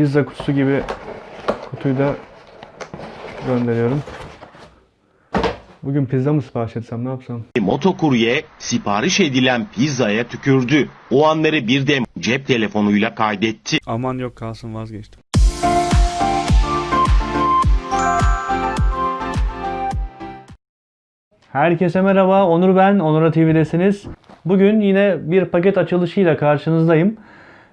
pizza kutusu gibi kutuyu da gönderiyorum. Bugün pizza mı sipariş etsem ne yapsam? Motokurye sipariş edilen pizzaya tükürdü. O anları bir de cep telefonuyla kaydetti. Aman yok kalsın vazgeçtim. Herkese merhaba. Onur ben. Onura TV'desiniz. Bugün yine bir paket açılışıyla karşınızdayım.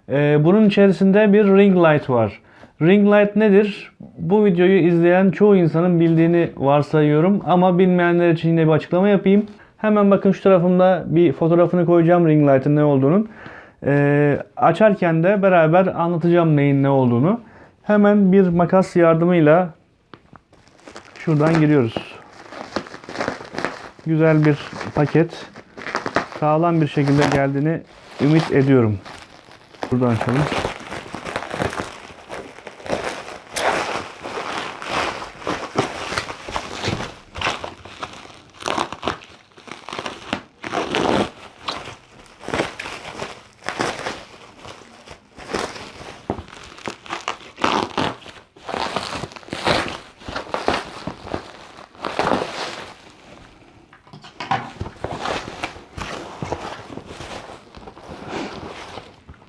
Ee, bunun içerisinde bir ring light var. Ring light nedir? Bu videoyu izleyen çoğu insanın bildiğini varsayıyorum ama bilmeyenler için yine bir açıklama yapayım. Hemen bakın şu tarafımda bir fotoğrafını koyacağım ring light'ın ne olduğunun. Ee, açarken de beraber anlatacağım neyin ne olduğunu. Hemen bir makas yardımıyla şuradan giriyoruz. Güzel bir paket. Sağlam bir şekilde geldiğini ümit ediyorum. Buradan açalım.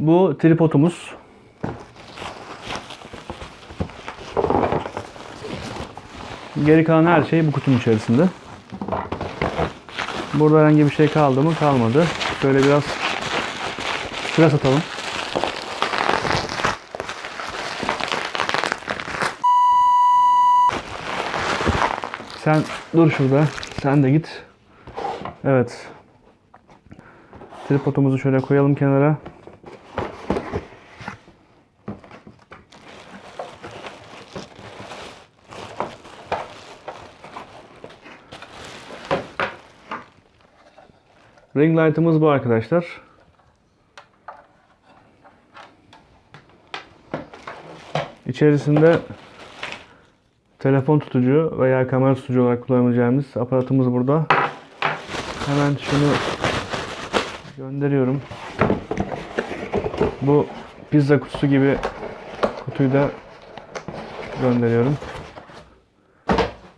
Bu tripodumuz. Geri kalan her şey bu kutunun içerisinde. Burada herhangi bir şey kaldı mı? Kalmadı. Şöyle biraz sıra satalım. Sen dur şurada. Sen de git. Evet. Tripodumuzu şöyle koyalım kenara. Ring light'ımız bu arkadaşlar. İçerisinde telefon tutucu veya kamera tutucu olarak kullanacağımız aparatımız burada. Hemen şunu gönderiyorum. Bu pizza kutusu gibi kutuyu da gönderiyorum.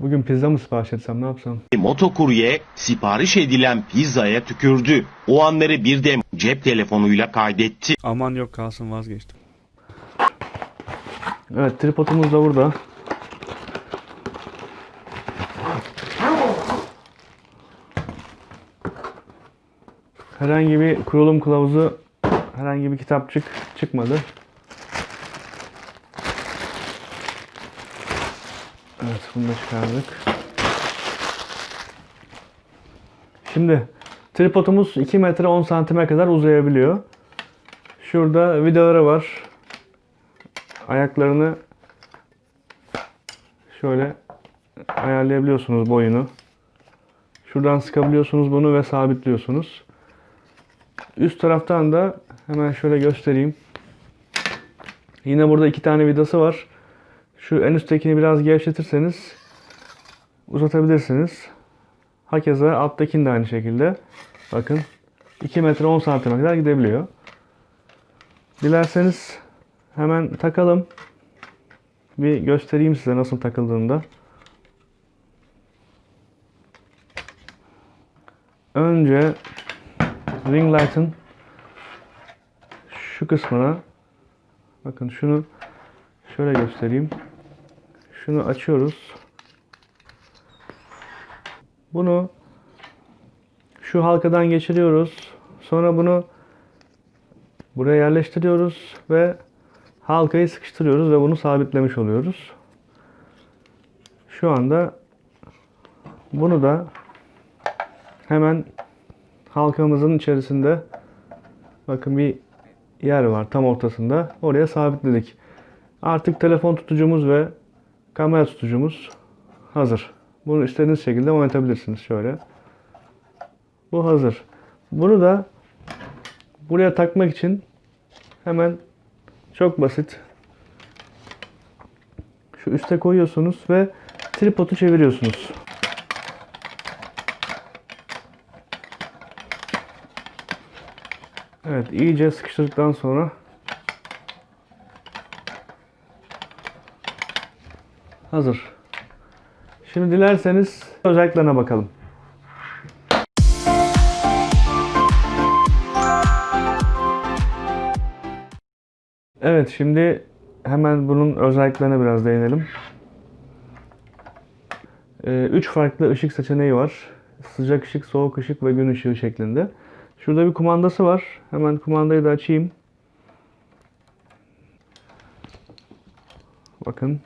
Bugün pizza mı sipariş etsem ne yapsam? Motokurye sipariş edilen pizzaya tükürdü. O anları bir de cep telefonuyla kaydetti. Aman yok kalsın vazgeçtim. Evet tripodumuz da burada. Herhangi bir kurulum kılavuzu, herhangi bir kitapçık çıkmadı. Evet bunu da çıkardık. Şimdi tripodumuz 2 metre 10 santime kadar uzayabiliyor. Şurada vidaları var. Ayaklarını şöyle ayarlayabiliyorsunuz boyunu. Şuradan sıkabiliyorsunuz bunu ve sabitliyorsunuz. Üst taraftan da hemen şöyle göstereyim. Yine burada iki tane vidası var. Şu en üsttekini biraz gevşetirseniz uzatabilirsiniz. Hakeza alttakini de aynı şekilde. Bakın 2 metre 10 santime kadar gidebiliyor. Dilerseniz hemen takalım. Bir göstereyim size nasıl takıldığını da. Önce ring light'ın şu kısmına bakın şunu şöyle göstereyim. Şunu açıyoruz. Bunu şu halkadan geçiriyoruz. Sonra bunu buraya yerleştiriyoruz ve halkayı sıkıştırıyoruz ve bunu sabitlemiş oluyoruz. Şu anda bunu da hemen halkamızın içerisinde bakın bir yer var tam ortasında. Oraya sabitledik. Artık telefon tutucumuz ve kamera tutucumuz hazır. Bunu istediğiniz şekilde oynatabilirsiniz şöyle. Bu hazır. Bunu da buraya takmak için hemen çok basit. Şu üste koyuyorsunuz ve tripodu çeviriyorsunuz. Evet iyice sıkıştırdıktan sonra Hazır. Şimdi dilerseniz özelliklerine bakalım. Evet şimdi hemen bunun özelliklerine biraz değinelim. Ee, üç farklı ışık seçeneği var. Sıcak ışık, soğuk ışık ve gün ışığı şeklinde. Şurada bir kumandası var. Hemen kumandayı da açayım. Bakın.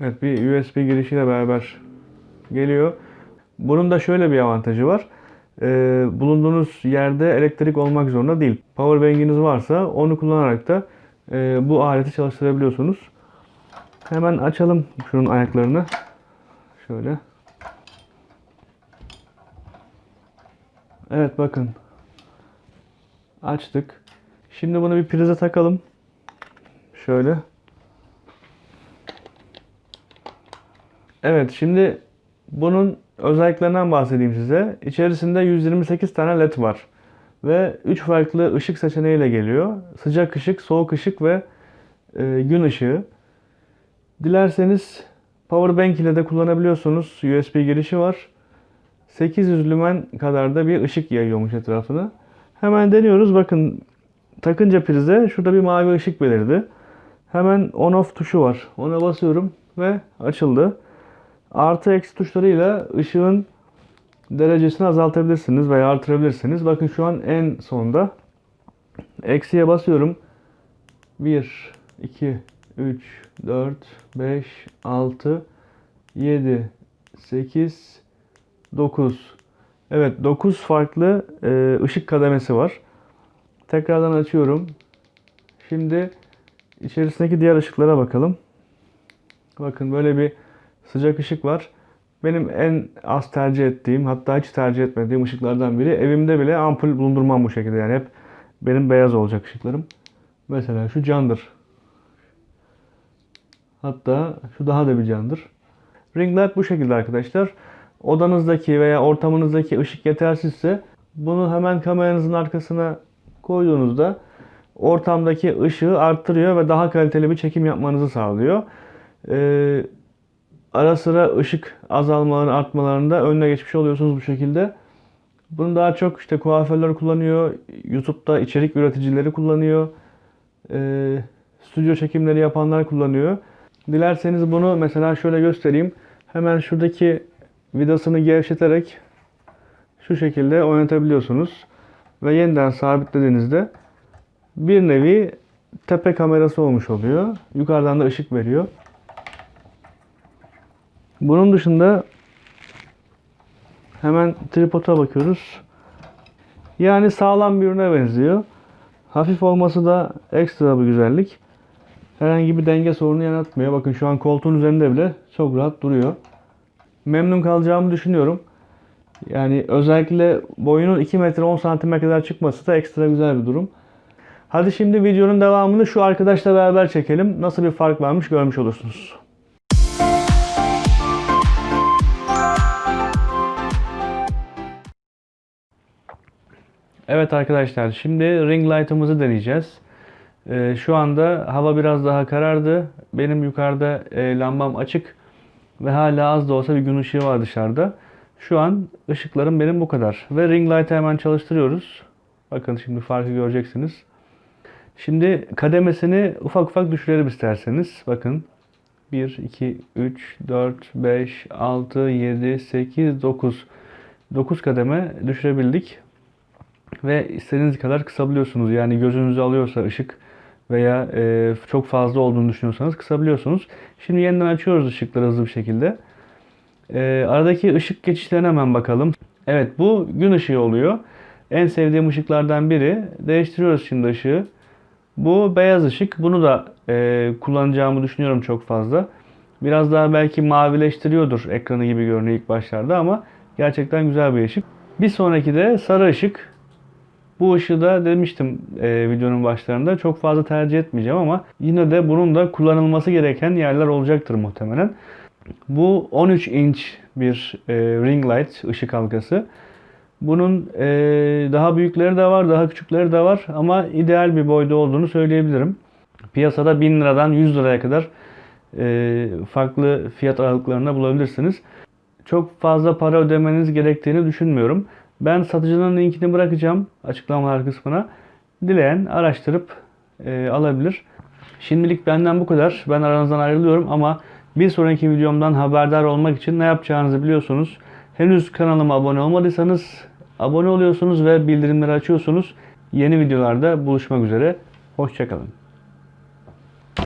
Evet bir USB girişiyle beraber geliyor. Bunun da şöyle bir avantajı var. Ee, bulunduğunuz yerde elektrik olmak zorunda değil. Powerbank'iniz varsa onu kullanarak da e, bu aleti çalıştırabiliyorsunuz. Hemen açalım şunun ayaklarını. Şöyle. Evet bakın. Açtık. Şimdi bunu bir prize takalım. Şöyle. Evet şimdi bunun özelliklerinden bahsedeyim size. İçerisinde 128 tane led var. Ve 3 farklı ışık seçeneğiyle geliyor. Sıcak ışık, soğuk ışık ve e, gün ışığı. Dilerseniz powerbank ile de kullanabiliyorsunuz. USB girişi var. 800 lümen kadar da bir ışık yayıyormuş etrafına. Hemen deniyoruz. Bakın takınca prize şurada bir mavi ışık belirdi. Hemen on off tuşu var. Ona basıyorum ve açıldı. Artı eksi tuşlarıyla ışığın derecesini azaltabilirsiniz veya artırabilirsiniz. Bakın şu an en sonda. Eksiye basıyorum. 1, 2, 3, 4, 5, 6, 7, 8, 9. Evet 9 farklı e, ışık kademesi var. Tekrardan açıyorum. Şimdi içerisindeki diğer ışıklara bakalım. Bakın böyle bir sıcak ışık var. Benim en az tercih ettiğim hatta hiç tercih etmediğim ışıklardan biri. Evimde bile ampul bulundurmam bu şekilde yani hep benim beyaz olacak ışıklarım. Mesela şu candır. Hatta şu daha da bir candır. Ring light bu şekilde arkadaşlar. Odanızdaki veya ortamınızdaki ışık yetersizse bunu hemen kameranızın arkasına koyduğunuzda ortamdaki ışığı arttırıyor ve daha kaliteli bir çekim yapmanızı sağlıyor. Ee, ara sıra ışık azalmalarını artmalarında önüne geçmiş oluyorsunuz bu şekilde. Bunu daha çok işte kuaförler kullanıyor, YouTube'da içerik üreticileri kullanıyor, ee, stüdyo çekimleri yapanlar kullanıyor. Dilerseniz bunu mesela şöyle göstereyim. Hemen şuradaki vidasını gevşeterek şu şekilde oynatabiliyorsunuz. Ve yeniden sabitlediğinizde bir nevi tepe kamerası olmuş oluyor. Yukarıdan da ışık veriyor. Bunun dışında hemen tripoda bakıyoruz. Yani sağlam bir ürüne benziyor. Hafif olması da ekstra bir güzellik. Herhangi bir denge sorunu yaratmıyor. Bakın şu an koltuğun üzerinde bile çok rahat duruyor. Memnun kalacağımı düşünüyorum. Yani özellikle boyunun 2 metre 10 santime kadar çıkması da ekstra güzel bir durum. Hadi şimdi videonun devamını şu arkadaşla beraber çekelim. Nasıl bir fark varmış görmüş olursunuz. Evet arkadaşlar şimdi ring light'ımızı deneyeceğiz. Ee, şu anda hava biraz daha karardı. Benim yukarıda e, lambam açık ve hala az da olsa bir gün ışığı var dışarıda. Şu an ışıklarım benim bu kadar. Ve ring light'ı hemen çalıştırıyoruz. Bakın şimdi farkı göreceksiniz. Şimdi kademesini ufak ufak düşürelim isterseniz. Bakın 1, 2, 3, 4, 5, 6, 7, 8, 9. 9 kademe düşürebildik. Ve istediğiniz kadar kısabiliyorsunuz. Yani gözünüzü alıyorsa ışık veya e, çok fazla olduğunu düşünüyorsanız kısabiliyorsunuz. Şimdi yeniden açıyoruz ışıkları hızlı bir şekilde. E, aradaki ışık geçişlerine hemen bakalım. Evet bu gün ışığı oluyor. En sevdiğim ışıklardan biri. Değiştiriyoruz şimdi ışığı. Bu beyaz ışık. Bunu da e, kullanacağımı düşünüyorum çok fazla. Biraz daha belki mavileştiriyordur ekranı gibi görünüyor ilk başlarda ama gerçekten güzel bir ışık. Bir sonraki de sarı ışık. Bu ışığı da demiştim e, videonun başlarında çok fazla tercih etmeyeceğim ama yine de bunun da kullanılması gereken yerler olacaktır muhtemelen. Bu 13 inç bir e, ring light ışık halkası. Bunun e, daha büyükleri de var, daha küçükleri de var ama ideal bir boyda olduğunu söyleyebilirim. Piyasada 1000 liradan 100 liraya kadar e, farklı fiyat aralıklarında bulabilirsiniz. Çok fazla para ödemeniz gerektiğini düşünmüyorum. Ben satıcının linkini bırakacağım açıklamalar kısmına. Dileyen araştırıp e, alabilir. Şimdilik benden bu kadar. Ben aranızdan ayrılıyorum ama bir sonraki videomdan haberdar olmak için ne yapacağınızı biliyorsunuz. Henüz kanalıma abone olmadıysanız abone oluyorsunuz ve bildirimleri açıyorsunuz. Yeni videolarda buluşmak üzere. Hoşçakalın.